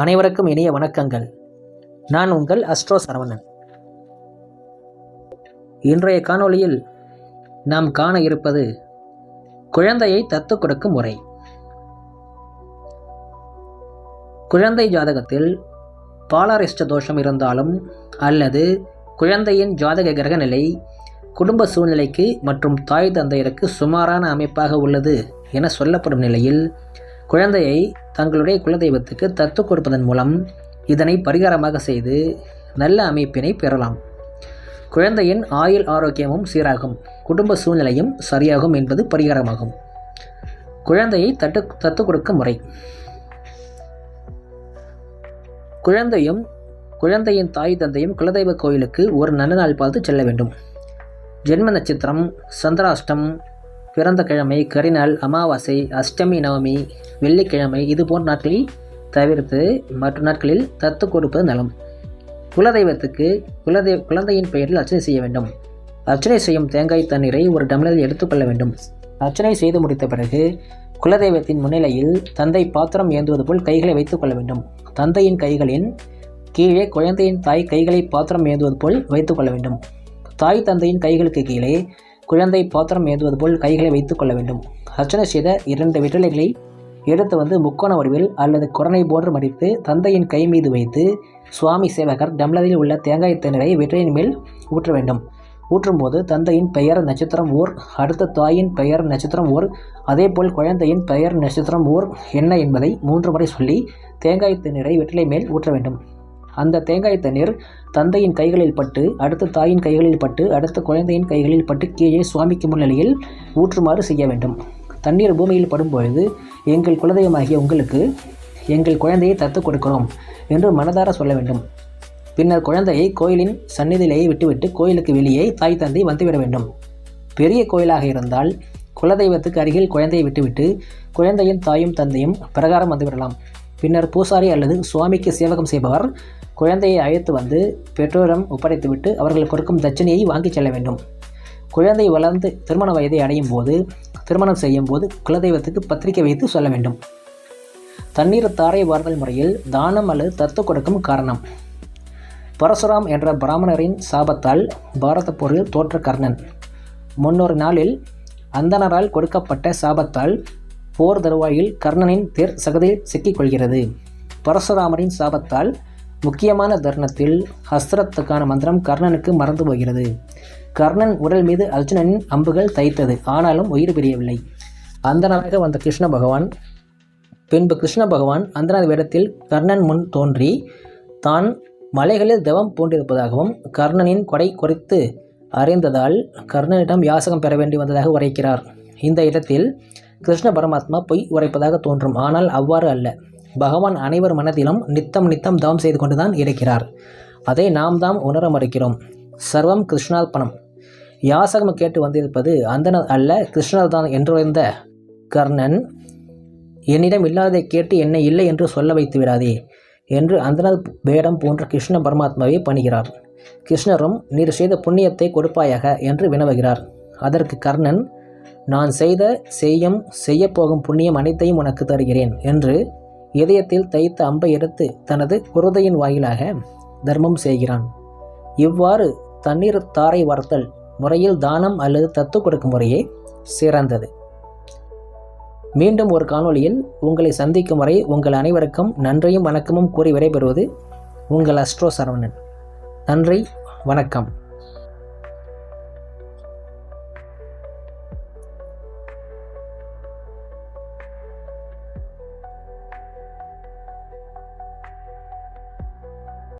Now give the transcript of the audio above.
அனைவருக்கும் இனிய வணக்கங்கள். நான் உங்கள் அஸ்ட்ரோ சரவணன். இன்றைய காணொளியில் நாம் காண இருப்பது குழந்தையை தத்து கொடுக்கும் முறை. குழந்தை ஜாதகத்தில் பாலாரிஷ்ட தோஷம் இருந்தாலும் அல்லது குழந்தையின் ஜாதக கிரக நிலை குடும்ப சூழ்நிலைக்கு மற்றும் தாய் தந்தையருக்கு சுமாரான அமைப்பாக உள்ளது என சொல்லப்படும் நிலையில் குழந்தையை தங்களுடைய குலதெய்வத்துக்கு தத்து கொடுப்பதன் மூலம் இதனை பரிகாரமாக செய்து நல்ல அமைப்பினை பெறலாம். குழந்தையின் ஆயுள் ஆரோக்கியமும் சீராகும். குடும்ப சூழ்நிலையும் சரியாகும் என்பது பரிகாரமாகும். குழந்தையை தட்டு தத்து கொடுக்க முறை. குழந்தையும் குழந்தையின் தாய் தந்தையும் குலதெய்வ கோயிலுக்கு ஒரு நல்ல நாள் பார்த்து செல்ல வேண்டும். ஜென்ம நட்சத்திரம் சந்திராஷ்டம் பிறந்த கிழமை கரிநாள் அமாவாசை அஷ்டமி நவமி வெள்ளிக்கிழமை இது போன்ற நாட்களில் தவிர்த்து மற்ற நாட்களில் தத்து கொடுப்பது நலம். குலதெய்வத்துக்கு குலதெய்வ குழந்தையின் பெயரில் அர்ச்சனை செய்ய வேண்டும். அர்ச்சனை செய்யும் தேங்காய் தண்ணீரை ஒரு டம்ளரில் எடுத்துக்கொள்ள வேண்டும். அர்ச்சனை செய்து முடித்த பிறகு குலதெய்வத்தின் முன்னிலையில் தந்தை பாத்திரம் ஏந்துவது போல் கைகளை வைத்துக் கொள்ள வேண்டும். தந்தையின் கைகளின் கீழே குழந்தையின் தாய் கைகளை பாத்திரம் ஏந்துவது போல் வைத்துக் கொள்ள வேண்டும். தாய் தந்தையின் கைகளுக்கு கீழே குழந்தை பாத்திரம் ஏந்துவது போல் கைகளை வைத்துக் கொள்ள வேண்டும். அர்ச்சனை செய்த இரண்டு விட்டலைகளை எடுத்து வந்து முக்கோண வடிவில் அல்லது குரணை போன்று மடித்து தந்தையின் கை மீது வைத்து சுவாமி சேவகர் டம்ளரில் உள்ள தேங்காய் தேநீரை வெற்றியின் மேல் ஊற்ற வேண்டும். ஊற்றும்போது தந்தையின் பெயர் நட்சத்திரம் ஓர் அடுத்த தாயின் பெயர் நட்சத்திரம் ஓர் அதேபோல் குழந்தையின் பெயர் நட்சத்திரம் ஓர் என்ன என்பதை மூன்று முறை சொல்லி தேங்காய் தேநீரை வெற்றிலை மேல் ஊற்ற வேண்டும். அந்த தேங்காய் தண்ணீர் தந்தையின் கைகளில் பட்டு அடுத்து தாயின் கைகளில் பட்டு அடுத்து குழந்தையின் கைகளில் பட்டு கீழே சுவாமிக்கு முன்னிலையில் ஊற்றுமாறு செய்ய வேண்டும். தண்ணீர் பூமியில் படும்பொழுது எங்கள் குலதெய்வமாகிய உங்களுக்கு எங்கள் குழந்தையை தத்து கொடுக்கிறோம் என்று மனதார சொல்ல வேண்டும். பின்னர் குழந்தையை கோயிலின் சந்நிதியிலேயே விட்டுவிட்டு கோயிலுக்கு வெளியே தாய் தந்தை வந்துவிட வேண்டும். பெரிய கோயிலாக இருந்தால் குலதெய்வத்துக்கு அருகில் குழந்தையை விட்டுவிட்டு குழந்தையின் தாயும் தந்தையும் பிரகாரம் வந்துவிடலாம். பின்னர் பூசாரி அல்லது சுவாமிக்கு சேவகம் செய்பவர் குழந்தையை அழைத்து வந்து பெற்றோரிடம் ஒப்படைத்துவிட்டு அவர்கள் கொடுக்கும் தட்சணையை வாங்கிச் செல்ல வேண்டும். குழந்தை வளர்ந்து திருமண வயதை அடையும் போது திருமணம் செய்யும் போது குலதெய்வத்துக்கு பத்திரிகை வைத்து சொல்ல வேண்டும். தண்ணீர் தாரை வார்த்தல் முறையில் தானம் அல்லது தத்து கொடுக்கும் காரணம். பரசுராம் என்ற பிராமணரின் சாபத்தால் பாரத போரில் தோற்ற கர்ணன் முன்னொரு நாளில் அந்தனரால் கொடுக்கப்பட்ட சாபத்தால் போர் தருவாயில் கர்ணனின் தேர் சகதியில் சிக்கிக்கொள்கிறது. பரசுராமரின் சாபத்தால் முக்கியமான தருணத்தில் ஹஸ்திரத்துக்கான மந்திரம் கர்ணனுக்கு மறந்து போகிறது. கர்ணன் உடல் மீது அர்ஜுனனின் அம்புகள் தைத்தது ஆனாலும் உயிர் பிரியவில்லை. அந்தனாக வந்த கிருஷ்ண பகவான் பின்பு கிருஷ்ண பகவான் அந்தநாத வேடத்தில் கர்ணன் முன் தோன்றி தான் மலைகளில் தவம் பூண்டிருப்பதாகவும் கர்ணனின் கொடை குறித்து அறிந்ததால் கர்ணனிடம் யாசகம் பெற வேண்டி வந்ததாக உரைக்கிறார். இந்த இடத்தில் கிருஷ்ண பரமாத்மா பொய் உரைப்பதாக தோன்றும். ஆனால் அவ்வாறு அல்ல. பகவான் அனைவர் மனதிலும் நித்தம் நித்தம் தவம் செய்து கொண்டுதான் இருக்கிறார். அதை நாம் தாம் உணர மறுக்கிறோம். சர்வம் கிருஷ்ணார்ப்பணம். யாசகம் கேட்டு வந்திருப்பது அந்தனர் அல்ல கிருஷ்ணர் தான் என்றுரைந்த கர்ணன் என்னிடம் இல்லாததை கேட்டு என்னை இல்லை என்று சொல்ல வைத்து விடாதே என்று அந்தனர் வேடம் போன்ற கிருஷ்ண பரமாத்மாவை பணிகிறார். கிருஷ்ணரும் நீர் செய்த புண்ணியத்தை கொடுப்பாயாக என்று வினவுகிறார். அதற்கு கர்ணன் நான் செய்த செய்யும் செய்யப்போகும் புண்ணியம் அனைத்தையும் உனக்கு தருகிறேன் என்று இதயத்தில் தைத்த அம்பை எடுத்து தனது குருதையின் வாயிலாக தர்மம் செய்கிறான். இவ்வாறு தண்ணீர் தாரை வார்த்தல் முறையில் தானம் அல்லது தத்து கொடுக்கும் முறையே சிறந்தது. மீண்டும் ஒரு காணொளியில் உங்களை சந்திக்கும் வரை உங்கள் அனைவருக்கும் நன்றியும் வணக்கமும் கூறி விடைபெறுவது உங்கள் அஸ்ட்ரோ சரவணன். நன்றி வணக்கம்.